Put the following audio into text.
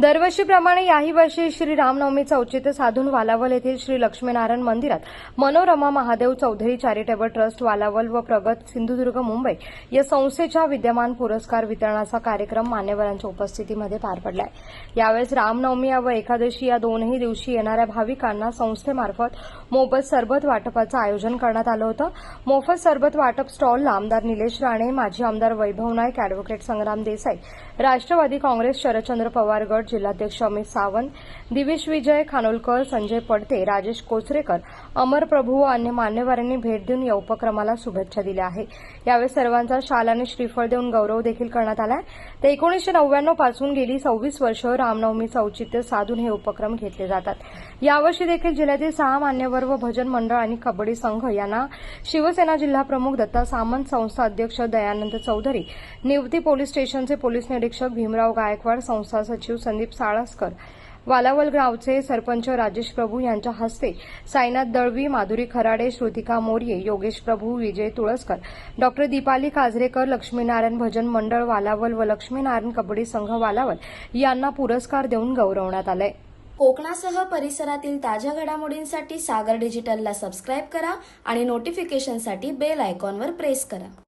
दरवर्षीप्रमाणे याही वर्षी श्री रामनवमीचं औचित्य साधून वालावल येथील श्री लक्ष्मीनारायण मंदिरात मनोरमा महादेव चौधरी चॅरिटेबल ट्रस्ट वालावल व प्रगत सिंधुदुर्ग मुंबई या संस्थेच्या विद्यमान पुरस्कार वितरणाचा कार्यक्रम मान्यवरांच्या उपस्थितीमध्ये पार पडलाय. यावेळेस रामनवमी व एकादशी या दोनही दिवशी येणाऱ्या भाविकांना संस्थेमार्फत मोफत सरबत वाटपाचं आयोजन करण्यात आलं होतं. मोफत सरबत वाटप स्टॉलला आमदार निलेश राणे माजी आमदार वैभव नाईक अॅडव्होकेट संग्राम देसाई राष्ट्रवादी काँग्रेस शरदचंद्र पवार गट जिल्हाध्यक्ष अमित सावंत दिवेश विजय खानोलकर संजय पडते राजेश कोचरेकर अमर प्रभू व अन्य मान्यवरांनी भेट देऊन या उपक्रमाला शुभेच्छा दिल्या आहे यावेळी सर्वांचा शाल आणि श्रीफळ देऊन गौरव देखील करण्यात आलाय. तर एकोणीसशे नव्याण्णवपासून गेली सव्वीस वर्ष रामनवमीचं औचित्य साधून हे उपक्रम घेतले जातात. यावर्षी देखील जिल्ह्यातील सहा मान्यवर व भजन मंडळ आणि कबड्डी संघ यांना शिवसेना जिल्हाप्रमुख दत्ता सामंत संस्था अध्यक्ष दयानंद चौधरी निवती पोलीस स्टेशनचे पोलीस निरीक्षक भीमराव गायकवाड संस्था सचिव संदीप साळसकर. वालावल गावचे सरपंच राजेश प्रभू यांच्या हस्ते साईनाथ दळवी माधुरी खराडे श्रुतिका मोर्ये योगेश प्रभू विजय तुळसकर डॉक्टर दीपाली काजरेकर लक्ष्मीनारायण भजन मंडळ वालावल व लक्ष्मीनारायण कबड्डी संघ वालावल यांना पुरस्कार देऊन गौरवण्यात आलंय कोकणासह परिसरातील ताज्या घडामोडींसाठी सागर डिजिटलला सबस्क्राईब करा आणि नोटिफिकेशनसाठी बेल आयकॉनवर प्रेस करा.